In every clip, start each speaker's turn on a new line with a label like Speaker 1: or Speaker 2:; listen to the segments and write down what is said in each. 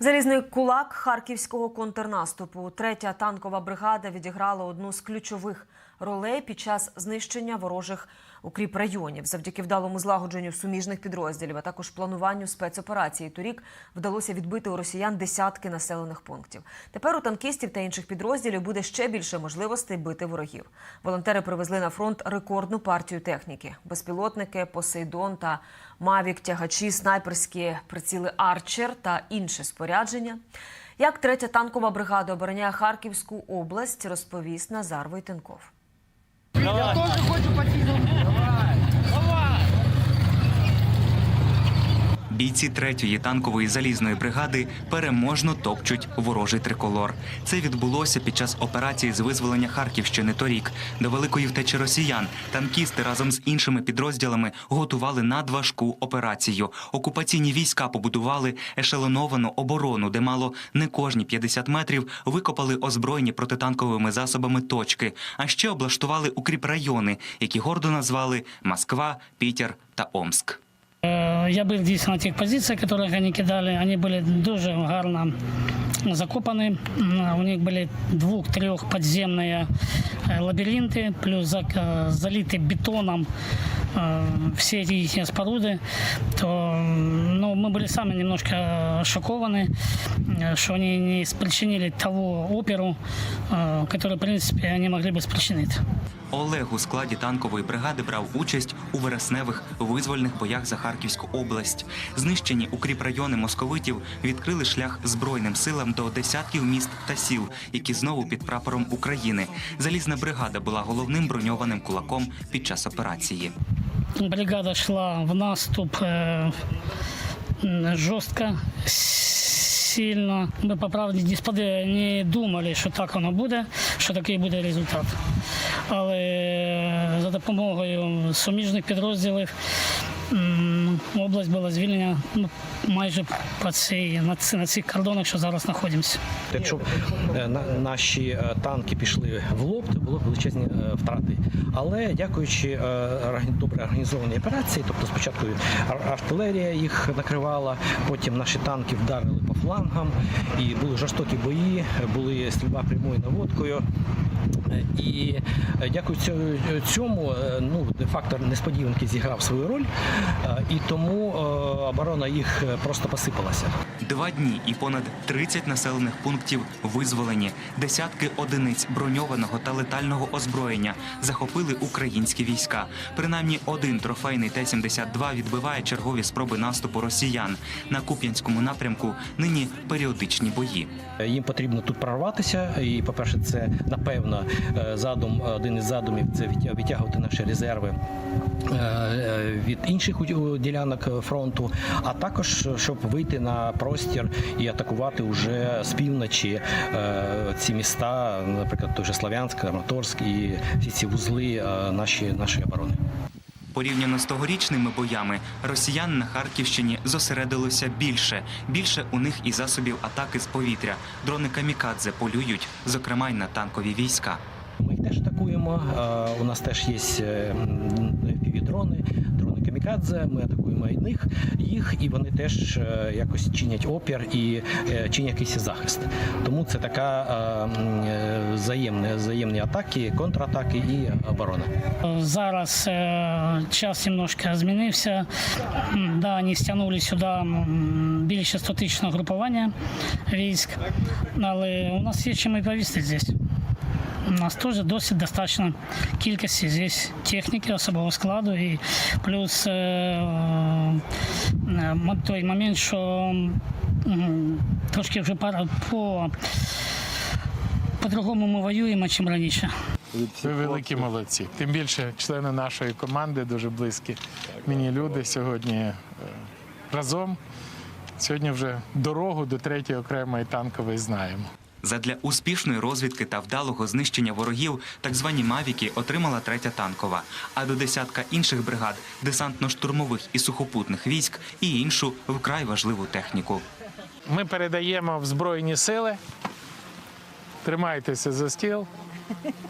Speaker 1: Залізний кулак харківського контрнаступу. Третя танкова бригада відіграла одну з ключових ролей під час знищення ворожих укріпрайонів. Завдяки вдалому злагодженню суміжних підрозділів, а також плануванню спецоперації. Торік вдалося відбити у росіян десятки населених пунктів. Тепер у танкістів та інших підрозділів буде ще більше можливостей бити ворогів. Волонтери привезли на фронт рекордну партію техніки: безпілотники, Посейдон та Мавік, тягачі, снайперські приціли Арчер та інше спорядження. Як третя танкова бригада обороняє Харківську область, розповість Назар Войтенков.
Speaker 2: Я тоже хочу потянуть.
Speaker 3: Бійці третьої танкової залізної бригади переможно топчуть ворожий триколор. Це відбулося під час операції з визволення Харківщини торік. До великої втечі росіян танкісти разом з іншими підрозділами готували надважку операцію. Окупаційні війська побудували ешелоновану оборону, де мало не кожні 50 метрів викопали озброєні протитанковими засобами точки, а ще облаштували укріпрайони, які гордо назвали Москва, Пітер та Омск.
Speaker 4: Е, Я був дійсно на тих позиціях, які вони кидали. Вони були дуже гарно закопані. У них були двох-трьох підземні е, лабіринти, плюс зак- е, бетоном е, всі ці їхні споруди. То ну, ми були самі немножко шоковані, е, що вони не спричинили того оперу, який, в принципі, вони могли б спричинити.
Speaker 3: Олег у складі танкової бригади брав участь у вересневих визвольних боях за Харківську область. Знищені укріпрайони московитів відкрили шлях збройним силам до десятків міст та сіл, які знову під прапором України. Залізна бригада була головним броньованим кулаком під час операції.
Speaker 4: бригада шла в наступ м, жорстко, сильно. Ми, по правді, господи, не думали, що так воно буде, що такий буде результат. Але за допомогою суміжних підрозділів область була звільнена ну, майже по цій, на, на цих кордонах, що зараз знаходимося.
Speaker 5: Якщо б е, наші е, танки пішли в лоб, то були б величезні е, втрати. Але дякуючи добре організованій операції, тобто спочатку артилерія їх накривала, потім наші танки вдарили флангам, і були жорстокі бої, були стрільба прямою наводкою. І дякую цьо- цьому, е, ну де фактор несподіванки зіграв свою роль, е, і тому е, оборона їх просто посипалася.
Speaker 3: Два дні і понад 30 населених пунктів визволені. Десятки одиниць броньованого та летального озброєння захопили українські війська. Принаймні один трофейний Т-72 відбиває чергові спроби наступу росіян. На Куп'янському напрямку нині періодичні бої.
Speaker 5: Їм потрібно тут прорватися. І, по-перше, це напевно е, задум, один із задумів це відтя- відтягувати наші резерви е, е, від інших ділянок фронту, а також щоб вийти на простір і атакувати уже з півночі ці міста, наприклад, той же Слов'янськ, Краматорськ і всі ці вузли наші, нашої оборони.
Speaker 3: Порівняно з тогорічними боями, росіян на Харківщині зосередилося більше. Більше у них і засобів атаки з повітря. Дрони камікадзе полюють, зокрема й на танкові війська.
Speaker 5: Ми їх теж атакуємо. Е, У нас теж є півдрони, дрони камікадзе. Ми атакуємо і них, їх, і вони теж е, якось чинять опір і е, чинять якийсь захист. Тому це така е, взаємні, взаємні атаки, контратаки і оборона.
Speaker 4: Зараз час немножко змінився. Да, вони стягнули сюди більше 100 групування військ, але у нас є чим і повісти здесь. У нас теж досить достатньо кількості здесь техніки, особового складу і плюс е, е, той момент, що трошки вже пара- по, по-другому ми воюємо, ніж раніше.
Speaker 6: Ви великі молодці. Тим більше члени нашої команди дуже близькі. Мені люди сьогодні е, разом. Сьогодні вже дорогу до третьої окремої танкової знаємо.
Speaker 3: Задля успішної розвідки та вдалого знищення ворогів так звані мавіки отримала третя танкова, а до десятка інших бригад десантно-штурмових і сухопутних військ і іншу вкрай важливу техніку.
Speaker 6: Ми передаємо в Збройні сили. Тримайтеся за стіл.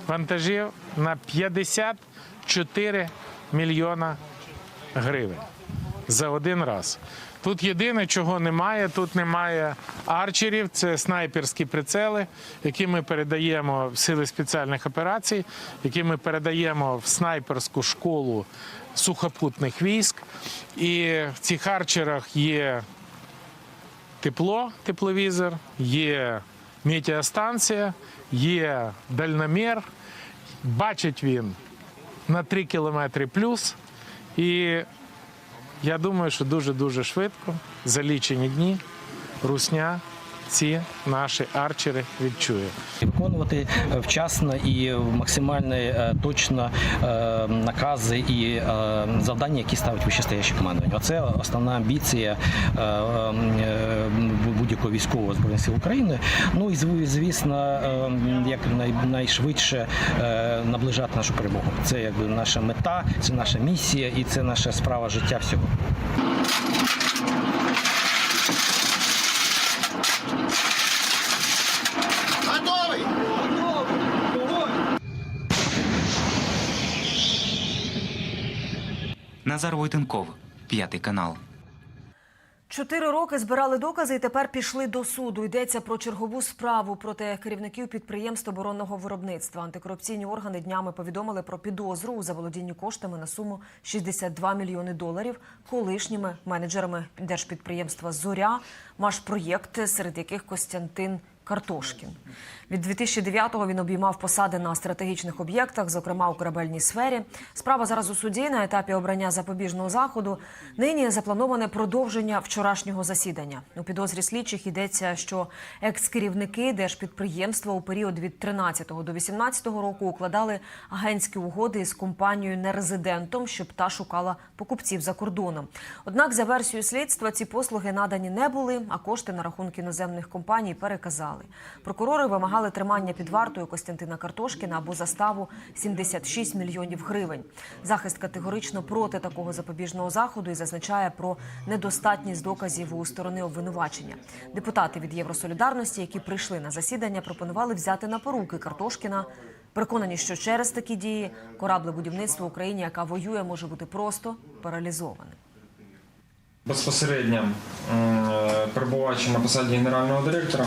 Speaker 6: Вантажів на 54 мільйона гривень за один раз. Тут єдине, чого немає, тут немає арчерів, це снайперські прицели, які ми передаємо в сили спеціальних операцій, які ми передаємо в снайперську школу сухопутних військ. І в цих арчерах є тепло, тепловізор, є метеостанція, є дальномір. Бачить він на 3 кілометри плюс. І я думаю, що дуже-дуже швидко, за лічені дні, русня ці наші арчери відчує.
Speaker 5: Виконувати вчасно і максимально е, точно е, накази і е, завдання, які ставить вищестояще командування. Оце основна амбіція будь-якого військового збройних сил України. Ну і звісно, як найшвидше наближати нашу перемогу. Це якби наша мета, це наша місія і це наша справа життя всього.
Speaker 3: Назар Войтенков, п'ятий канал.
Speaker 1: Чотири роки збирали докази і тепер пішли до суду. Йдеться про чергову справу проти керівників підприємств оборонного виробництва. Антикорупційні органи днями повідомили про підозру у заволодінні коштами на суму 62 мільйони доларів колишніми менеджерами держпідприємства Зоря, Машпроєкт, серед яких Костянтин Картошкін. Від 2009-го він обіймав посади на стратегічних об'єктах, зокрема у корабельній сфері. Справа зараз у суді на етапі обрання запобіжного заходу. Нині заплановане продовження вчорашнього засідання. У підозрі слідчих йдеться, що екс-керівники держпідприємства у період від 13 до 18 року укладали агентські угоди з компанією нерезидентом, щоб та шукала покупців за кордоном. Однак, за версією слідства, ці послуги надані не були, а кошти на рахунки іноземних компаній переказали. Прокурори вимагали тримання під вартою Костянтина Картошкіна або заставу 76 мільйонів гривень. Захист категорично проти такого запобіжного заходу і зазначає про недостатність доказів у сторони обвинувачення. Депутати від Євросолідарності, які прийшли на засідання, пропонували взяти на поруки Картошкіна. Переконані, що через такі дії кораблебудівництво Україні, яка воює, може бути просто паралізованим.
Speaker 7: безпосередньо е, перебуваючи на посаді генерального директора,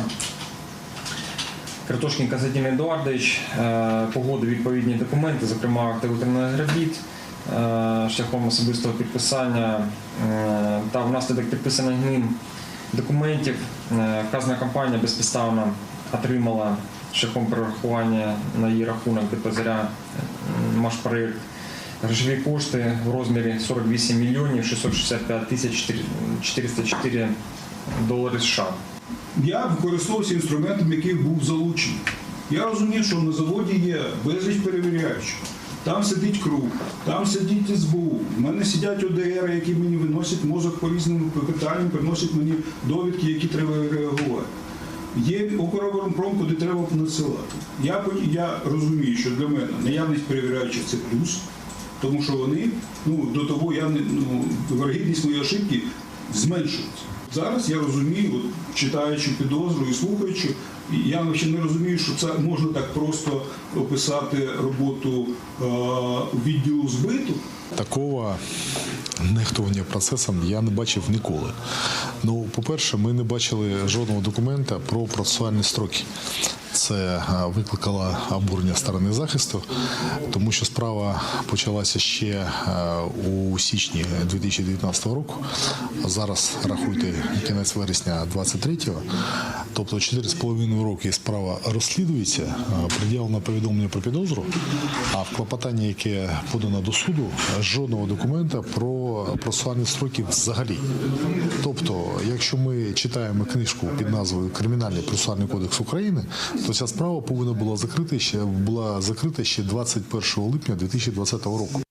Speaker 7: Картошкін Константин Едуардович е, погодив відповідні документи, зокрема акти виконаних робіт, е, шляхом особистого підписання е, та внаслідок підписаних ним документів вказана компанія безпідставно отримала шляхом перерахування на її рахунок депозаря Машпроєкт грошові кошти в розмірі 48 мільйонів 665 тисяч 404 долари США.
Speaker 8: Я використовувався інструментом, який був залучений. Я розумів, що на заводі є безліч перевіряючих. Там сидить круг, там сидить СБУ. У мене сидять ОДР, які мені виносять мозок по різним питанням, приносять мені довідки, які треба реагувати. Є Укроборонпром, куди треба надсилати. Я, я розумію, що для мене наявність перевіряючих це плюс, тому що вони, ну, до того я ну, вирогідність моєї ошибки зменшується. Зараз я розумію, от, читаючи підозру і слухаючи, я ще не розумію, що це можна так просто описати роботу е, відділу збиту.
Speaker 9: Такого нехтування процесом я не бачив ніколи. Ну, по-перше, ми не бачили жодного документа про процесуальні строки. Це е, викликало обурення сторони захисту, тому що справа почалася ще е, у січні 2019 року. Зараз рахуйте кінець вересня 23-го. Тобто 4,5 роки справа розслідується, е, пред'явлено повідомлення про підозру, а в клопотанні, яке подано до суду, жодного документа про процесуальні строки взагалі. Тобто, якщо ми читаємо книжку під назвою Кримінальний процесуальний кодекс України, то ця справа повинна була закрити ще була закрита ще 21 липня 2020 року.